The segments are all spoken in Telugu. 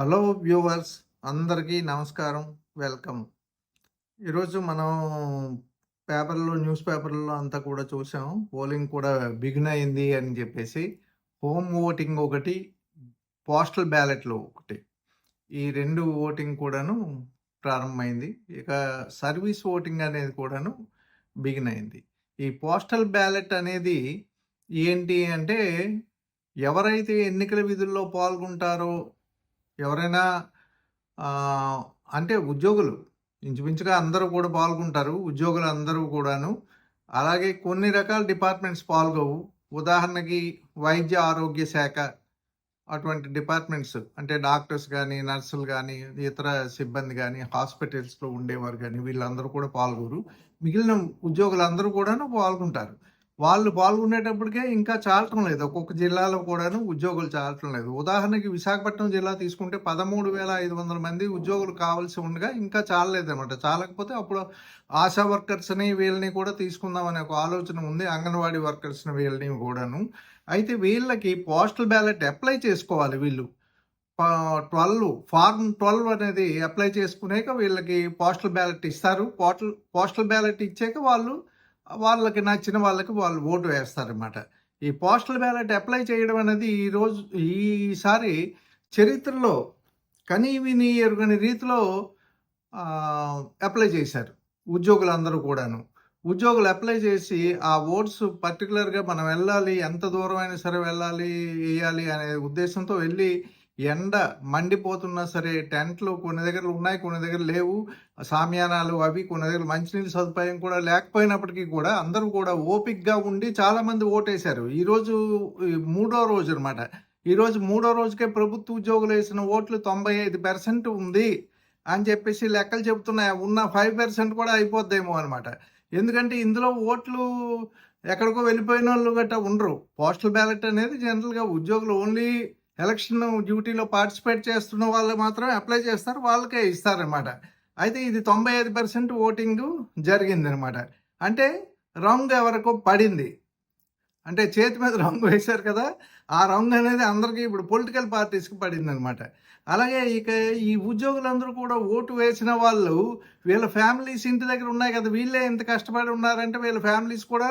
హలో వ్యూవర్స్ అందరికీ నమస్కారం వెల్కమ్. ఈరోజు మనం పేపర్లో న్యూస్ పేపర్లో అంతా కూడా చూసాం. పోలింగ్ కూడా బిగిన్ అయింది అని చెప్పేసి. హోమ్ ఓటింగ్ ఒకటి పోస్టల్ బ్యాలెట్లు ఒకటి. ఈ రెండు ఓటింగ్ కూడాను ప్రారంభమైంది. ఇక సర్వీస్ ఓటింగ్ అనేది కూడాను బిగిన్ అయింది. ఈ పోస్టల్ బ్యాలెట్ అనేది ఏంటి అంటే ఎవరైతే ఎన్నికల విధుల్లో పాల్గొంటారో ఎవరైనా అంటే ఉద్యోగులు ఇంచుమించుగా అందరూ కూడా పాల్గొంటారు ఉద్యోగులు అందరూ కూడాను. అలాగే కొన్ని రకాల డిపార్ట్మెంట్స్ పాల్గొవు. ఉదాహరణకి వైద్య ఆరోగ్య శాఖ అటువంటి డిపార్ట్మెంట్స్ అంటే డాక్టర్స్ కానీ నర్సులు కానీ ఇతర సిబ్బంది కానీ హాస్పిటల్స్లో ఉండేవారు కానీ వీళ్ళందరూ కూడా పాల్గొరు. మిగిలిన ఉద్యోగులందరూ కూడాను పాల్గొంటారు. వాళ్ళు పాల్గొనేటప్పటికే ఇంకా చాలటం లేదు. ఒక్కొక్క జిల్లాలో కూడాను ఉద్యోగులు చాలటం లేదు. ఉదాహరణకి విశాఖపట్నం జిల్లా తీసుకుంటే పదమూడు వేల ఐదు వందల మంది ఉద్యోగులు కావాల్సి ఉండగా ఇంకా చాలలేదు అనమాట చాలకపోతే అప్పుడు ఆశా వర్కర్స్ని వీళ్ళని కూడా తీసుకుందామనే ఒక ఆలోచన ఉంది. అంగన్వాడీ వర్కర్స్ని వీళ్ళని కూడాను. అయితే వీళ్ళకి పోస్టల్ బ్యాలెట్ అప్లై చేసుకోవాలి వీళ్ళు. ట్వెల్వ్ ఫార్మ్ ట్వెల్వ్ అనేది అప్లై చేసుకునేక వీళ్ళకి పోస్టల్ బ్యాలెట్ ఇస్తారు. పోస్టల్ పోస్టల్ బ్యాలెట్ ఇచ్చాక వాళ్ళు వాళ్ళకి నచ్చిన వాళ్ళకి వాళ్ళు ఓటు వేస్తారన్నమాట. ఈ పోస్టల్ బ్యాలెట్ అప్లై చేయడం అనేది ఈరోజు ఈసారి చరిత్రలో కనీ విని ఎరుగని రీతిలో అప్లై చేశారు ఉద్యోగులందరూ కూడాను. ఉద్యోగులు అప్లై చేసి ఆ ఓట్స్ పర్టికులర్గా మనం వెళ్ళాలి ఎంత దూరమైనా సరే వెళ్ళాలి వేయాలి అనే ఉద్దేశంతో వెళ్ళి ఎండ మండిపోతున్నా సరే టెంట్లు కొన్ని దగ్గర ఉన్నాయి కొన్ని దగ్గర లేవు. సామ్యానాలు అవి కొన్ని దగ్గర మంచినీళ్ళ సదుపాయం కూడా లేకపోయినప్పటికీ కూడా అందరూ కూడా ఓపిక్గా ఉండి చాలామంది ఓటేశారు. ఈరోజు మూడో రోజు అనమాట ఈరోజు మూడో రోజుకే ప్రభుత్వ ఉద్యోగులు వేసిన ఓట్లు తొంభై ఐదు పర్సెంట్ ఉంది అని చెప్పేసి లెక్కలు చెబుతున్నాయి. ఉన్న ఫైవ్ పర్సెంట్ కూడా అయిపోద్దేమో అనమాట ఎందుకంటే ఇందులో ఓట్లు ఎక్కడికో వెళ్ళిపోయిన వాళ్ళు గట్టా ఉండరు. పోస్టల్ బ్యాలెట్ అనేది జనరల్గా ఉద్యోగులు ఓన్లీ ఎలక్షన్ డ్యూటీలో పార్టిసిపేట్ చేస్తున్న వాళ్ళు మాత్రమే అప్లై చేస్తారు వాళ్ళకే ఇస్తారనమాట అయితే ఇది తొంభై ఐదు పర్సెంట్ ఓటింగ్ జరిగింది అనమాట అంటే రంగు ఎవరికో పడింది. అంటే చేతి మీద రంగు వేశారు కదా ఆ రంగు అనేది అందరికీ ఇప్పుడు పొలిటికల్ పార్టీస్కి పడింది అనమాట అలాగే ఇక ఈ ఉద్యోగులందరూ కూడా ఓటు వేసిన వాళ్ళు వీళ్ళ ఫ్యామిలీస్ ఇంటి దగ్గర ఉన్నాయి కదా వీళ్ళే ఎంత కష్టపడి ఉన్నారంటే వీళ్ళ ఫ్యామిలీస్ కూడా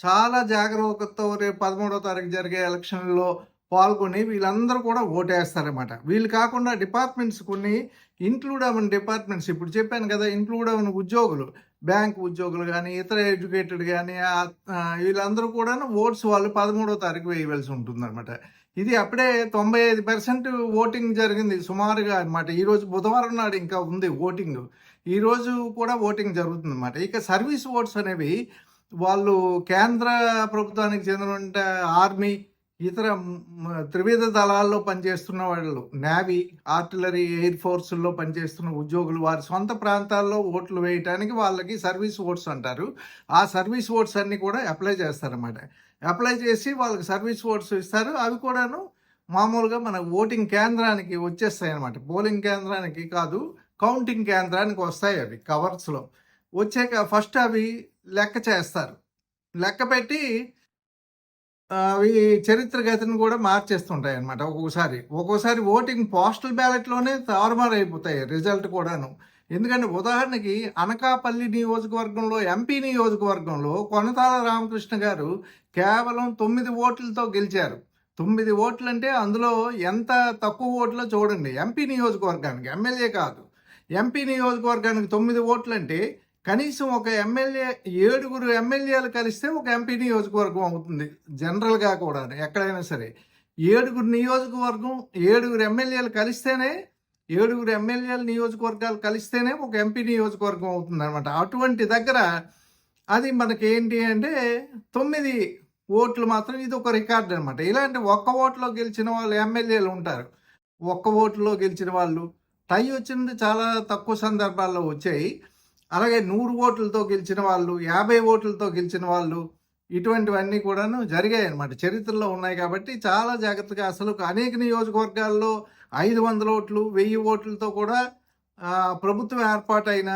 చాలా జాగ్రత్తతో రేపు పదమూడో తారీఖు జరిగే ఎలక్షన్లో పాల్గొని వీళ్ళందరూ కూడా ఓటేస్తారన్నమాట. వీళ్ళు కాకుండా డిపార్ట్మెంట్స్ కొన్ని ఇంక్లూడ్ అవ్వని డిపార్ట్మెంట్స్ ఇప్పుడు చెప్పాను కదా ఇంక్లూడ్ అవ్వని ఉద్యోగులు బ్యాంక్ ఉద్యోగులు కానీ ఇతర ఎడ్యుకేటెడ్ కానీ వీళ్ళందరూ కూడా ఓట్స్ వాళ్ళు పదమూడో తారీఖు వేయవలసి ఉంటుందన్నమాట. ఇది అప్పుడే తొంభై ఐదు పర్సెంట్ ఓటింగ్ జరిగింది సుమారుగా అనమాట ఈరోజు బుధవారం నాడు ఇంకా ఉంది ఓటింగ్. ఈరోజు కూడా ఓటింగ్ జరుగుతుంది అనమాట ఇక సర్వీస్ ఓట్స్ అనేవి వాళ్ళు కేంద్ర ప్రభుత్వానికి చెందిన ఆర్మీ ఇతర త్రివిధ దళాల్లో పనిచేస్తున్న వాళ్ళు నేవీ ఆర్టిలరీ ఎయిర్ ఫోర్సుల్లో పనిచేస్తున్న ఉద్యోగులు వారి సొంత ప్రాంతాల్లో ఓట్లు వేయటానికి వాళ్ళకి సర్వీస్ ఓట్స్ అంటారు. ఆ సర్వీస్ ఓట్స్ అన్నీ కూడా అప్లై చేస్తారన్నమాట. అప్లై చేసి వాళ్ళకి సర్వీస్ ఓట్స్ ఇస్తారు. అవి కూడాను మామూలుగా మన ఓటింగ్ కేంద్రానికి వచ్చేస్తాయి అనమాట పోలింగ్ కేంద్రానికి కాదు కౌంటింగ్ కేంద్రానికి వస్తాయి అవి కవర్స్లో. వచ్చాక ఫస్ట్ అవి లెక్క చేస్తారు. లెక్క పెట్టి అవి చరిత్ర గతిని కూడా మార్చేస్తుంటాయి అనమాట ఒక్కొక్కసారి ఒక్కోసారి ఓటింగ్ పోస్టల్ బ్యాలెట్లోనే తారుమారు అయిపోతాయి రిజల్ట్ కూడాను. ఎందుకంటే ఉదాహరణకి అనకాపల్లి నియోజకవర్గంలో ఎంపీ నియోజకవర్గంలో కొనతాల రామకృష్ణ గారు కేవలం తొమ్మిది ఓట్లతో గెలిచారు. తొమ్మిది ఓట్లు అంటే అందులో ఎంత తక్కువ ఓట్లో చూడండి. ఎంపీ నియోజకవర్గానికి ఎమ్మెల్యే కాదు. ఎంపీ నియోజకవర్గానికి తొమ్మిది ఓట్లు అంటే కనీసం ఒక ఎమ్మెల్యే ఏడుగురు ఎమ్మెల్యేలు కలిస్తే ఒక ఎంపీ నియోజకవర్గం అవుతుంది జనరల్గా కూడా ఎక్కడైనా సరే. ఏడుగురు నియోజకవర్గం ఏడుగురు ఎమ్మెల్యేలు కలిస్తేనే ఏడుగురు ఎమ్మెల్యేలు నియోజకవర్గాలు కలిస్తేనే ఒక ఎంపీ నియోజకవర్గం అవుతుంది అనమాట అటువంటి దగ్గర అది మనకి ఏంటి అంటే తొమ్మిది ఓట్లు మాత్రం ఇది ఒక రికార్డ్ అనమాట ఇలాంటి ఒక్క ఓట్లో గెలిచిన వాళ్ళు ఎమ్మెల్యేలు ఉంటారు. ఒక్క ఓట్లో గెలిచిన వాళ్ళు టై వచ్చింది చాలా తక్కువ సందర్భాల్లో వచ్చాయి. అలాగే నూరు ఓట్లతో గెలిచిన వాళ్ళు యాభై ఓట్లతో గెలిచిన వాళ్ళు ఇటువంటివన్నీ కూడాను జరిగాయి అన్నమాట. చరిత్రలో ఉన్నాయి కాబట్టి చాలా జాగ్రత్తగా అసలు అనేక నియోజకవర్గాల్లో ఐదు వందల ఓట్లు వెయ్యి ఓట్లతో కూడా ప్రభుత్వం ఏర్పాటైన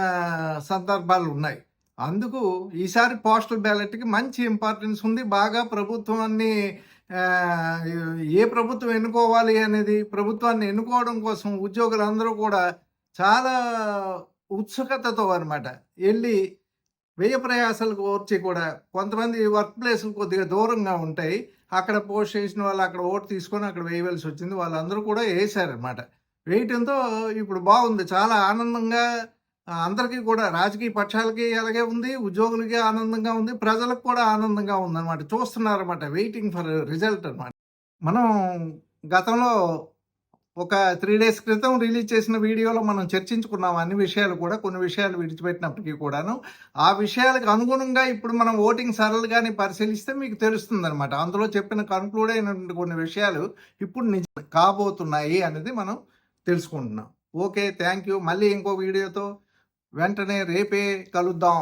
సందర్భాలు ఉన్నాయి. అందుకు ఈసారి పోస్టల్ బ్యాలెట్కి మంచి ఇంపార్టెన్స్ ఉంది. బాగా ప్రభుత్వాన్ని ఏ ప్రభుత్వం ఎన్నుకోవాలి అనేది ప్రభుత్వాన్ని ఎన్నుకోవడం కోసం ఉద్యోగులందరూ కూడా చాలా ఉత్సుకతతో అనమాట వెళ్ళి వ్యయ ప్రయాసాలకు వచ్చి కూడా కొంతమంది వర్క్ ప్లేస్లు కొద్దిగా దూరంగా ఉంటాయి. అక్కడ పోస్ట్ చేసిన వాళ్ళు అక్కడ ఓటు తీసుకొని అక్కడ వేయవలసి వచ్చింది వాళ్ళందరూ కూడా వేసారనమాట వేయటంతో ఇప్పుడు బాగుంది. చాలా ఆనందంగా అందరికీ కూడా రాజకీయ పక్షాలకి అలాగే ఉంది. ఉద్యోగులకి ఆనందంగా ఉంది. ప్రజలకు కూడా ఆనందంగా ఉందన్నమాట. చూస్తున్నారన్నమాట. వెయిటింగ్ ఫర్ రిజల్ట్ అనమాట మనం గతంలో ఒక త్రీ డేస్ క్రితం రిలీజ్ చేసిన వీడియోలో మనం చర్చించుకున్నాం అన్ని విషయాలు కూడా కొన్ని విషయాలు విడిచిపెట్టినప్పటికీ కూడాను. ఆ విషయాలకు అనుగుణంగా ఇప్పుడు మనం ఓటింగ్ సరళిగాని పరిశీలిస్తే మీకు తెలుస్తుంది అనమాట అందులో చెప్పిన కన్క్లూడ్ అయినటువంటి కొన్ని విషయాలు ఇప్పుడు నిజం కాబోతున్నాయి అనేది మనం తెలుసుకుంటున్నాం. ఓకే థ్యాంక్ యూ మళ్ళీ ఇంకో వీడియోతో వెంటనే రేపే కలుద్దాం.